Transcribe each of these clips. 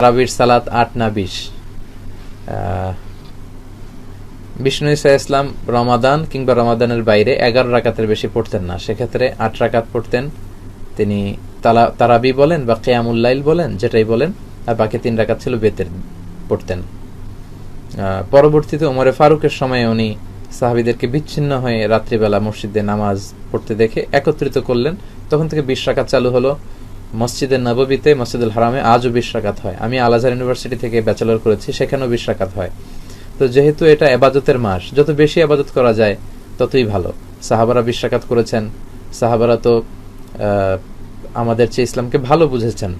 তারাবির সালাত আট না বিশ। বিষ্ণু ইসা ইসলাম রমাদান কিংবা রমাদানের বাইরে এগারো রাকাতের বেশি পড়তেন না। সেক্ষেত্রে আট রাকাত পড়তেন। তিনি তালা, তারাবি বলেন বা কেয়ামুল্লাইল বলেন, যেটাই বলেন, আর বাকি তিন রাকাত ছিল বেতের পড়তেন। পরবর্তীতে ওমরে ফারুকের সময় উনি সাহাবিদেরকে বিচ্ছিন্ন হয়ে রাত্রিবেলা মসজিদে নামাজ পড়তে দেখে একত্রিত করলেন। তখন থেকে বিশ রাকাত চালু হলো। মসজিদে নববীতে, মসজিদুল হারামে আজও বিশ রাকাত হয়। আমি আল আজহার ইউনিভার্সিটি থেকে ব্যাচেলর করেছি, সেখানেও বিশ রাকাত হয়। তো যেহেতু এটা এবাদতের মাস, যত বেশি আবাদত করা যায়, ততই ভালো। সাহাবারা বিশ রাকাত করেছেন। সাহাবারা তো আমাদের চেয়ে ইসলামকে ভালো বুঝেছেন।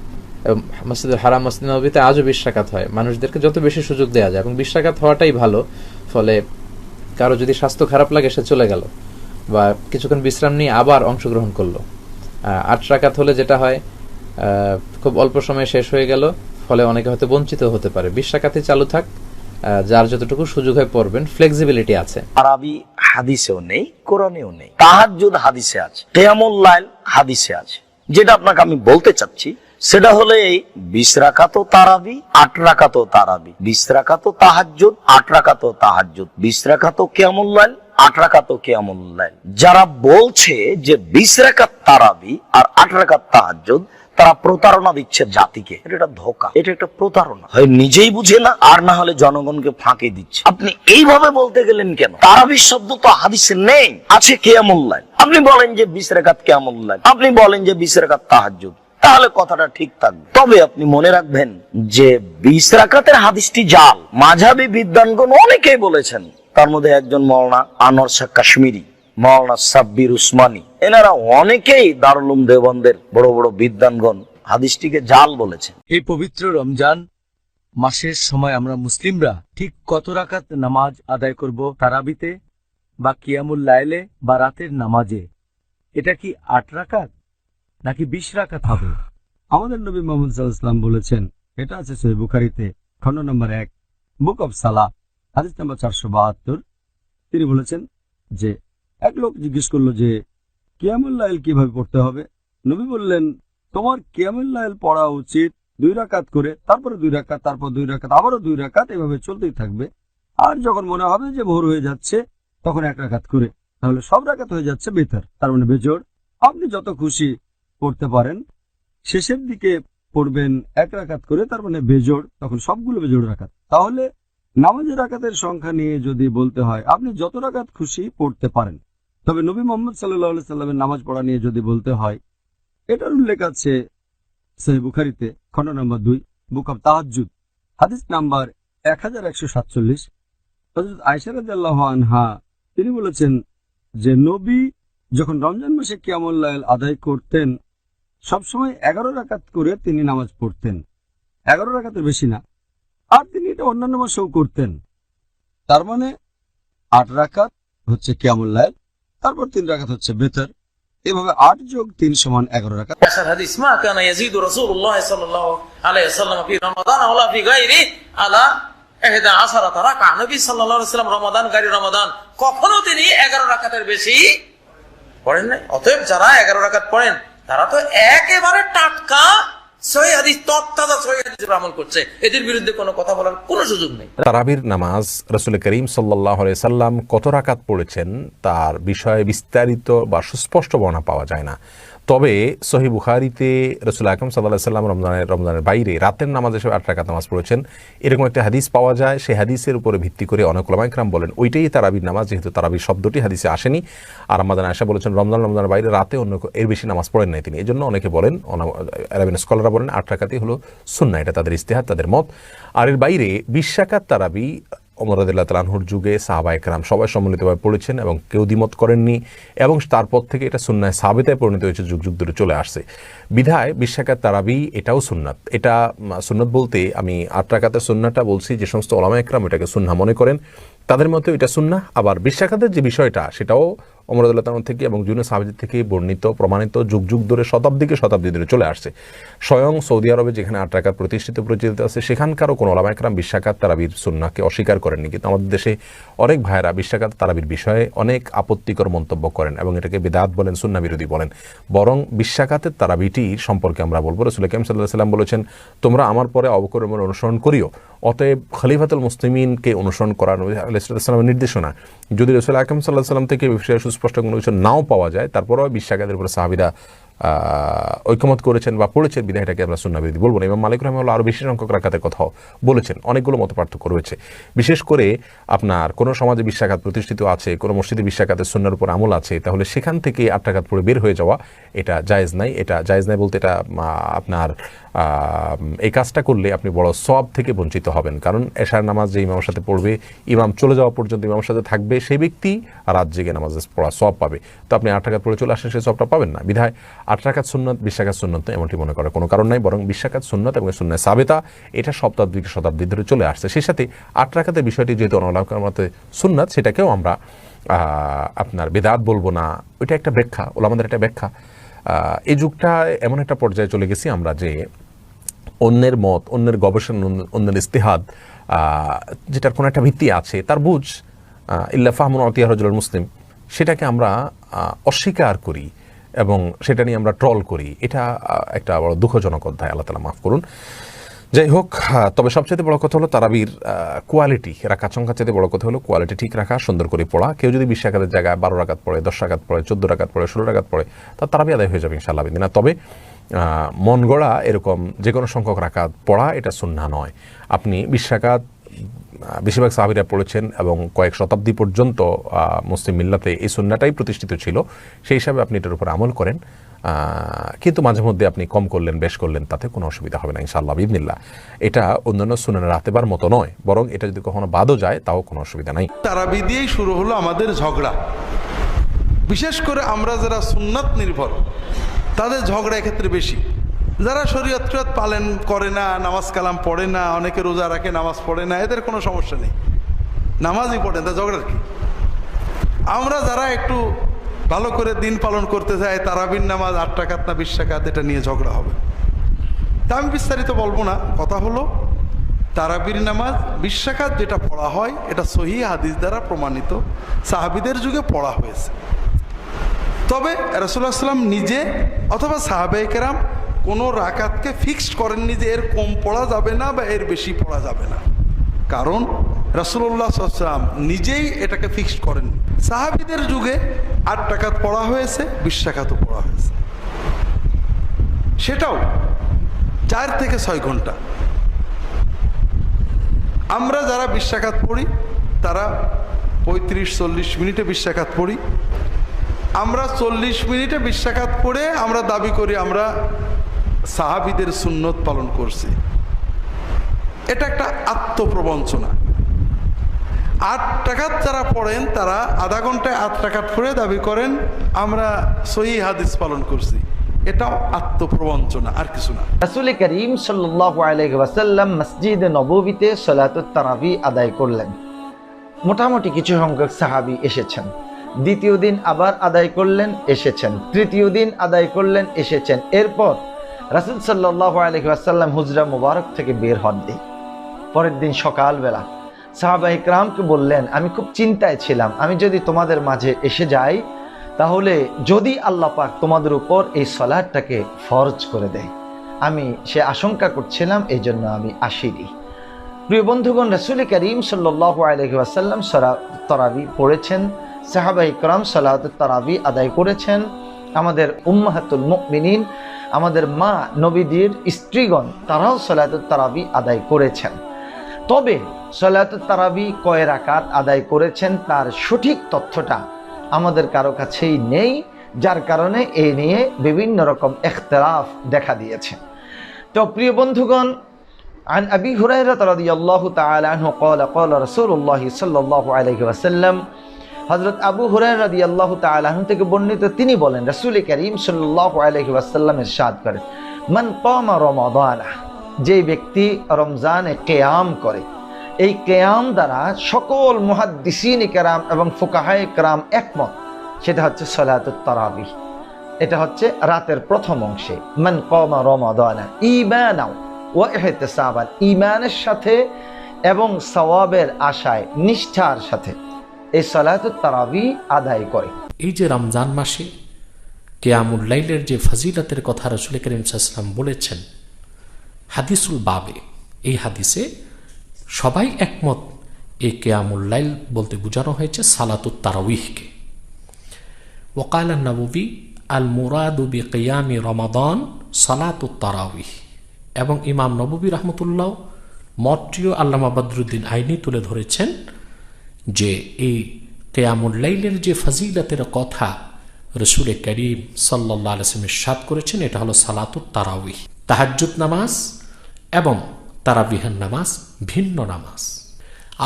মসজিদুল হারাম মসজিদ নবীতে আজও বিশ রাকাত হয়। মানুষদেরকে যত বেশি সুযোগ দেওয়া যায়, এবং বিশ রাকাত হওয়াটাই ভালো, ফলে কারও যদি স্বাস্থ্য খারাপ লাগে, সে চলে গেল। বা কিছুক্ষণ বিশ্রাম নিয়ে আবার অংশগ্রহণ করল। আট রাকাত হলে যেটা হয় খুব অল্প সময়ে শেষ হয়ে গেল, ফলে অনেকে হয়তো বঞ্চিত হতে পারে। বিশ রাকাতে চালু থাক যার যতটুকু সুযোগ হয় পড়বেন ফ্লেক্সিবিলিটি আছে। আরবি হাদিসেও নেই, কোরআনেও নেই। তাহাজ্জুদ হাদিসে আছে, কেয়ামুল লাইল হাদিসে আছে। যেটা আপনাকে আমি বলতে চাচ্ছি, সেটা হলো এই বিশ রাকাতো তারাবি, আট রাকাতো তারাবি। বিশ রাকাতো তাহাজ্জুদ, আট রাকাতো তাহাজ্জুদ। বিশ রাকাতো কেয়ামুল লাইল আট রাকাতো কেয়ামুল লাইল। যারা বলছে যে বিশ রাকাত তারাবি আর আট রাকাত তাহাজ্জুদ, তারা প্রতারণা দিচ্ছে জাতিকে। এটা একটা ধোকা, এটা একটা প্রতারণা। হয় নিজেই বুঝে না, আর না হলে জনগণকে ফাঁকে দিচ্ছে। আপনি এইভাবে বলতে গেলেন কেন? তারাবির শব্দ তো হাদিসে নেই, আছে কেয়ামুল্লাহ আপনি বলেন যে বিশ রেখাত কেয়ামুল্লাহ আপনি বলেন যে বিশ রেখাত তাহাজ্জুদ। তাহলে কথাটা ঠিক থাকবে। তবে আপনি মনে রাখবেন যে বিশ রাকাতের হাদিসটি জাল। মাঝাবি বিদ্যানগণ অনেকেই বলেছেন, তার মধ্যে একজন মৌলানা আনোয়ার শাহ কাশ্মীরি মৌলানা সাব্বির উসমানী। এনারা অনেকেই দারুলুম দেবন্দের বড় বড় বিদ্যানগণ হাদিসটিকে জাল বলেছেন। এই পবিত্র রমজান, মাসের সময় আমরা মুসলিমরা ঠিক কত রাকাত নামাজ আদায় করব তারাবিতে বা কিয়ামুল লাইলে বা রাতের নামাজে? এটা কি আট রাকাত? নাকি বিশ রাকাত হবে? আমাদের নবী মোহাম্মদ সাল্লাহাম বলেছেন, এটা আছে সহি বুখারিতে, খণ্ড নম্বর এক, বুক অব সালা হাদিস নম্বর চারশো বাহাত্তর। তিনি বলেছেন যে, এক লোক জিজ্ঞেস করল যে, কিয়ামুল লাইল কীভাবে পড়তে হবে? নবী বললেন, তোমার কিয়ামুল লাইল পড়া উচিত দুই রাকাত করে, তারপরে দুই রাকাত, তারপর দুই রাকাত, আবারও দুই রাকাত, এভাবে চলতেই থাকবে। আর যখন মনে হবে যে ভোর হয়ে যাচ্ছে, তখন এক রাকাত করে। তাহলে সব রাকাত হয়ে যাচ্ছে বেতার, তার মানে বেজোড়। আপনি যত খুশি পড়তে পারেন। শেষের দিকে পড়বেন এক রাকাত করে, তার মানে বেজোড়, তখন সবগুলো বেজোড় রাকাত। তাহলে নামাজের রাকাতের সংখ্যা নিয়ে যদি বলতে হয়, আপনি যত রাকাত খুশি পড়তে পারেন। তবে নবী মোহাম্মদ সাল্লাহ সাল্লামের নামাজ পড়া নিয়ে যদি বলতে হয়, এটার উল্লেখ আছে সহি বুখারিতে, খণ্ড নম্বর দুই, বুক অব তাহাজুদ হাদিস নাম্বার এক হাজার একশো সাতচল্লিশ। হজরত আনহা, তিনি বলেছেন যে, নবী যখন রমজান মাসে কিয়ামুল্লাহ আদায় করতেন সবসময় এগারো রাকাত করে তিনি নামাজ পড়তেন। এগারো রাকাতের বেশি না। আর তিনি এটা অন্যান্য মাসেও করতেন। তার মানে আট রাকাত হচ্ছে কিয়ামুল্লাহ তারপর তিন রাকাত হচ্ছে বেতর। এভাবে আট যোগ তিন সমান এগারো রমাদান রমাদান রমাদান কখনো তিনি 11 রাকাতের বেশি পড়েন নাই। অতএব যারা 11 রাকাত পড়েন তারা তো একেবারে টাটকা এদের বিরুদ্ধে কোনো কথা বলার কোনো সুযোগ নেই। করিম কত রাকাত পড়েছেন, তার বিষয়ে বিস্তারিত বা সুস্পষ্ট বর্ণনা পাওয়া যায় না। তবে সহি বুখারিতে রসুল আকরম সাল্লাহ সাল্লাম রমজানের রমজানের বাইরে রাতের নামাজ হিসেবে আট রাকাত নামাজ পড়েছেন। এরকম একটা হাদিস পাওয়া যায় সেই হাদিসের উপরে ভিত্তি করে অনেক ওলামাইকরাম বলেন, ওইটাই তারাবির নামাজ, যেহেতু তারাবির শব্দটি হাদিসে আসেনি। আর আমাদের আশা বলেছেন, রমজান, রমজানের বাইরে রাতে অন্য এর বেশি নামাজ পড়েন নাই তিনি। এই জন্য অনেকে বলেন অ্যারাবিন স্কলাররা বলেন, আট রাকাতই হলো সুন্না এটা তাদের ইস্তেহার তাদের মত। আর এর বাইরে বিশ্বাকাত তারাবি অমরাদুল্লাহ তালানহুর যুগে সাহাবা একরাম সবাই সম্মিলিতভাবে পড়েছেন এবং কেউ দ্বিমত করেননি এবং তারপর থেকে এটা সুন্নায় সাবেতায় পরিণত হয়েছে, যুগ যুগ ধরে চলে আসছে। বিধায় বিশ্বাকাত তারাবি এটাও সুন্নাত। এটা সুন্নাত বলতে আমি আট রাকাতের সুন্নাটা বলছি, যে সমস্ত ওলামা একরাম এটাকে সুন্না মনে করেন। তাদের মতে এটা সুন্না আবার বিশ্বাখাতের যে বিষয়টা, সেটাও অমরদুল্লাহ থেকে এবং জুনে সাহাবিদের থেকে বর্ণিত, প্রমাণিত যুগ যুগ ধরে শতাব্দীকে শতাব্দী ধরে চলে আসছে। স্বয়ং সৌদি আরবে যেখানে আট রাকাত প্রতিষ্ঠিত পরিচিত আছে, সেখানকারও কোনো ওলামাইকরাম বিশ্বাকাত তারাবির সুন্নাকে অস্বীকার করেননি। কিন্তু আমাদের দেশে অনেক ভাইয়েরা বিশ্বাকাত তারাবির বিষয়ে অনেক আপত্তিকর মন্তব্য করেন এবং এটাকে বেদাত বলেন সুন্না বিরোধী বলেন। বরং বিশ্বাকাতের তারাবিটি সম্পর্কে আমরা বলব। রসুল কেম সাল্লাহ সাল্লাম বলেছেন, তোমরা আমার পরে অবকরমের অনুসরণ করিও। অতএব খলিফাতুল মুসলিমিনকে অনুসরণ করার নবী আলাইসালামের নির্দেশনা। যদি রসুল আকাম সাল্লাহ সাল্লাম থেকে বিষয়ে সুস্পষ্ট কোনো কিছু নাও পাওয়া যায়, তারপরেও বিশ্বাকাতের উপরে সাহাবিরা ঐকমত করেছেন বা পড়েছেন বিধায় এটাকে আমরা সুন্নাবিরোধী বলব না। এবং মালিক রহমাল্লাহ আরও বেশি সংখ্যক রাখাতের কথাও বলেছেন। অনেকগুলো মত পার্থক্য রয়েছে। বিশেষ করে আপনার কোনো সমাজে বিশ্বাঘাত প্রতিষ্ঠিত আছে, কোনো মসজিদে বিশ্বাঘাতের সুন্নার উপর আমল আছে, তাহলে সেখান থেকে আটটাঘাত পড়ে বের হয়ে যাওয়া এটা জায়েজ নাই। এটা জায়েজ নাই বলতে এটা আপনার এই কাজটা করলে আপনি বড় সব থেকে বঞ্চিত হবেন। কারণ এশার নামাজ যে ইমামের সাথে পড়বে, ইমাম চলে যাওয়া পর্যন্ত ইমামের সাথে থাকবে, সেই ব্যক্তি রাত জেগে নামাজ পড়া সব পাবে। তো আপনি আট টাকাত পড়ে চলে আসেন, সেই সবটা পাবেন না। বিধায় আট টাকাত সুন্নত, বিশ টাকাত সুন্নত এমনটি মনে করার কোনো কারণ নাই, বরং বিশ টাকাত সুন্নত এবং সুন্নায় সাবেতা, এটা শতাব্দী শতাব্দী ধরে চলে আসছে। সেই সাথে আট টাকাতের বিষয়টি যেহেতু অনলাকার মতে সুন্নাত, সেটাকেও আমরা আপনার বেদাত বলব না, ওইটা একটা ব্যাখ্যা, ওলামাদের একটা ব্যাখ্যা। এই যুগটা এমন একটা পর্যায়ে চলে গেছি আমরা যে অন্যের মত, অন্যের গবেষণা অন্য- অন্যের ইস্তেহাদ যেটার কোনো একটা ভিত্তি আছে, তার বুঝ ইল্লা ফাহমুন অতিয়া হজরুল মুসলিম। সেটাকে আমরা অস্বীকার করি এবং সেটা নিয়ে আমরা ট্রল করি। এটা একটা বড় দুঃখজনক অধ্যায়, আল্লাহ তালা মাফ করুন। যাই হোক তবে সবচেয়ে বড় কথা হলো তারাবির কোয়ালিটি রাখাত সংখ্যা চাইতে বড় কথা হলো কোয়ালিটি ঠিক রাখা, সুন্দর করে পড়া। কেউ যদি বিশ রাকাতের জায়গায় বারো রাকাত পড়ে, দশ রাকাত পড়ে, চোদ্দ রাকাত পড়ে, ষোলো রাকাত পড়ে তার তারাবি আদায় হয়ে যাবে ইনশাল্লাহ না তবে মন গড়া এরকম যে কোনো সংখ্যক রাখাত পড়া, এটা সুন্না নয়। আপনি বিশ বেশিরভাগ সাহাবিরা পড়েছেন এবং কয়েক শতাব্দী পর্যন্ত মুসলিম মিল্লাতে এই সুন্নাটাই প্রতিষ্ঠিত ছিল। সেই হিসাবে আপনি এটার উপর আমল করেন। কিন্তু মাঝে মধ্যে আপনি কম করলেন, বেশ করলেন, তাতে কোনো অসুবিধা হবে না, ইনশাআল্লাহ বিদিনিল্লাহ এটা অন্যান্য সুনানের রাতেবার মতো নয়, বরং এটা যদি কখনো বাদও যায়, তাও কোনো অসুবিধা নাই। তারাবি দিয়েই শুরু হলো আমাদের ঝগড়া। বিশেষ করে আমরা যারা সুন্নাত নির্ভর, তাদের ঝগড়া এক্ষেত্রে বেশি। যারা শরীয়ত টরিয়ত পালন করে না, নামাজ কালাম পড়ে না, অনেকে রোজা রাখে, নামাজ পড়ে না, এদের কোনো সমস্যা নেই। নামাজই পড়েন তা ঝগড়ার কি? আমরা যারা একটু ভালো করে দিন পালন করতে চাই তারাবির নামাজ আট টাকাত না বিশ টাকাত এটা নিয়ে ঝগড়া হবে। তা আমি বিস্তারিত বলব না। কথা হলো, তারাবির নামাজ বিশ্বাকাত যেটা পড়া হয়, এটা সহি হাদিস দ্বারা প্রমাণিত, সাহাবিদের যুগে পড়া হয়েছে। তবে রসুল্লাহ সাল্লাম নিজে অথবা সাহাবে কেরাম কোনো রাকাতকে ফিক্সড করেননি যে এর কম পড়া যাবে না বা এর বেশি পড়া যাবে না। কারণ রসুল্লাহ সাল্লাম নিজেই এটাকে ফিক্সড করেন। সাহাবিদের যুগে আট টাকাত পড়া হয়েছে, বিশ টাকাতও পড়া হয়েছে। সেটাও চার থেকে ছয় ঘণ্টা। আমরা যারা বিশ্বাঘাত পড়ি, তারা পঁয়ত্রিশ, চল্লিশ মিনিটে বিশ্বাঘাত পড়ি। আমরা চল্লিশ মিনিটে বিশ্বাঘাত পড়ে আমরা দাবি করি আমরা সাহাবিদের সুন্নত পালন করছি। এটা একটা আত্মপ্রবঞ্চনা। আট টাকাত যারা পড়েন, তারা আধা ঘন্টায় আট টাকাত পড়ে দাবি করেন, আমরা সহি হাদিস পালন করছি। এটাও আত্মপ্রবঞ্চনা, আর কিছু না। রাসুল করিম আলহাসাল্লাম মসজিদে নববীতে সলাতুত তারাবি আদায় করলেন। মোটামুটি কিছু সংখ্যক সাহাবি এসেছেন। দ্বিতীয় দিন আবার আদায় করলেন, এসেছেন। তৃতীয় দিন আদায় করলেন, এসেছেন। এরপর রাসুল সাল্লাহ আলহাসাল্লাম হুজরা মুবারক থেকে বের হন। দিই পরের দিন সকালবেলা সাহাবা ইকরামকে বললেন, আমি খুব চিন্তায় ছিলাম। আমি যদি তোমাদের মাঝে এসে যাই, তাহলে যদি আল্লাহ পাক তোমাদের উপর এই সলাদটাকে ফরজ করে দেয়। আমি সে আশঙ্কা করছিলাম এই জন্য আমি আসিনি। প্রিয় বন্ধুগণ, রসুল করিম সাল্লাহ আলহি আসাল্লাম সরা তরাবি পড়েছেন সাহাবা ইকরাম সালাত তারাবি আদায় করেছেন। আমাদের উম্মাহাতুল মুমিনিন, আমাদের মা নবীদের স্ত্রীগণ, তারাও সালাত তারাবি আদায় করেছেন। তবে সলাত তারাবি কয় রাকাত আদায় করেছেন তার সঠিক তথ্যটা আমাদের কারো কাছেই নেই যার কারণে এ নিয়ে বিভিন্ন রকম এখতলাফ দেখা দিয়েছে তো প্রিয় বন্ধুগণ عن أبي هريرة رضي الله تعالى عنه قال قال رسول الله صلى الله عليه وسلم হজরত আবু হুরায় রাদি আল্লাহ তালাহ থেকে বর্ণিত তিনি বলেন রসুল করিম সাল্লাহ আলহি ওয়াসাল্লাম ইরশাদ করেন মান কমা রমাদানা যে ব্যক্তি রমজানে কেয়াম করে, এই কেয়াম দ্বারা সকল মুহাদ্দিসিন কেরাম এবং ফুকাহায় কেরাম একমত। সেটা হচ্ছে সলাতুত তারাবি এটা হচ্ছে রাতের প্রথম অংশে। মান কমা রমাদানা ইমানাও ও ইহতিসাবান। ইমানের সাথে এবং সওয়াবের আশায়, নিষ্ঠার সাথে এই সলাতুত তারাবি আদায় করে। এই যে রমজান মাসে কেয়ামুল লাইলের যে ফজিলতের কথা রসুল করিম সাল্লাম বলেছেন হাদিসুল বাবে। এই হাদিসে সবাই একমত এই কেয়ামুল লাইল বলতে বোঝানো হয়েছে সালাতুত তারাউইহকে ওকাল নবী আল মুরাদু বি কিয়ামি রমাদান সালাতুত তারাউইহ এবং ইমাম নববী রহমতুল্লাহ মট্রিয় আল্লামা বদরুদ্দিন আইনি তুলে ধরেছেন যে, এই কেয়ামুল লাইলের যে ফজিলতের কথা রসুলে করিম সাল্লাহ আলসমের সাদ করেছেন, এটা হলো সালাতুত তারাউই তাহাজ্জুদ নামাজ এবং তারাবিহান নামাজ ভিন্ন নামাজ।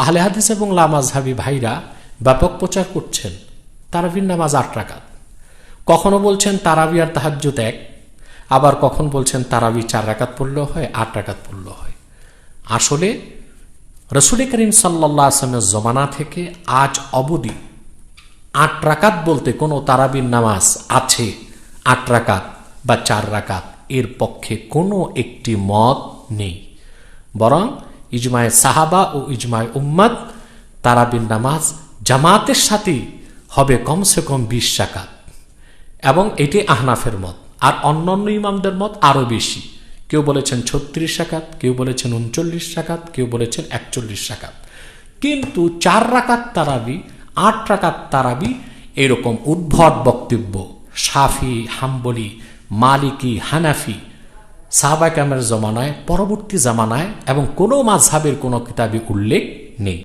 আহলে হাদিস এবং লামাজহাবি ভাইরা ব্যাপক প্রচার করছেন তারাবির নামাজ আট রাকাত। কখনো বলছেন তারাবি আর তাহাজ্জুদ এক, আবার কখন বলছেন তারাবি চার রাকাত পড়লেও হয়, আট রাকাত পড়লেও হয়। আসলে রসুল করিম সাল্লাহ আসলামের জমানা থেকে আজ অবধি আট রাকাত বলতে কোনো তারাবির নামাজ আছে, আট রাকাত বা চার রাকাত। এর পক্ষে কোনো একটি মত নেই। বরং ইজমায় সাহাবা ও ইজমায় উম্মাদ তারাবির নামাজ জামাতের সাথে হবে কমসে কম বিশ রাকাত। এবং এটি আহনাফের মত। আর অন্যান্য ইমামদের মত আরও বেশি। কেউ বলেছেন ছত্রিশ রাকাত, কেউ বলেছেন উনচল্লিশ রাকাত, কেউ বলেছেন একচল্লিশ রাকাত। কিন্তু চার রাকাত তারাবি, আট রাকাত তারাবি এরকম উদ্ভট বক্তব্য। সাফি হাম্বলি, মালিকি, হানাফি সাহাবাকামের জমানায় পরবর্তী জামানায় এবং কোনো মাঝহাবের কোনো কিতাবে উল্লেখ নেই।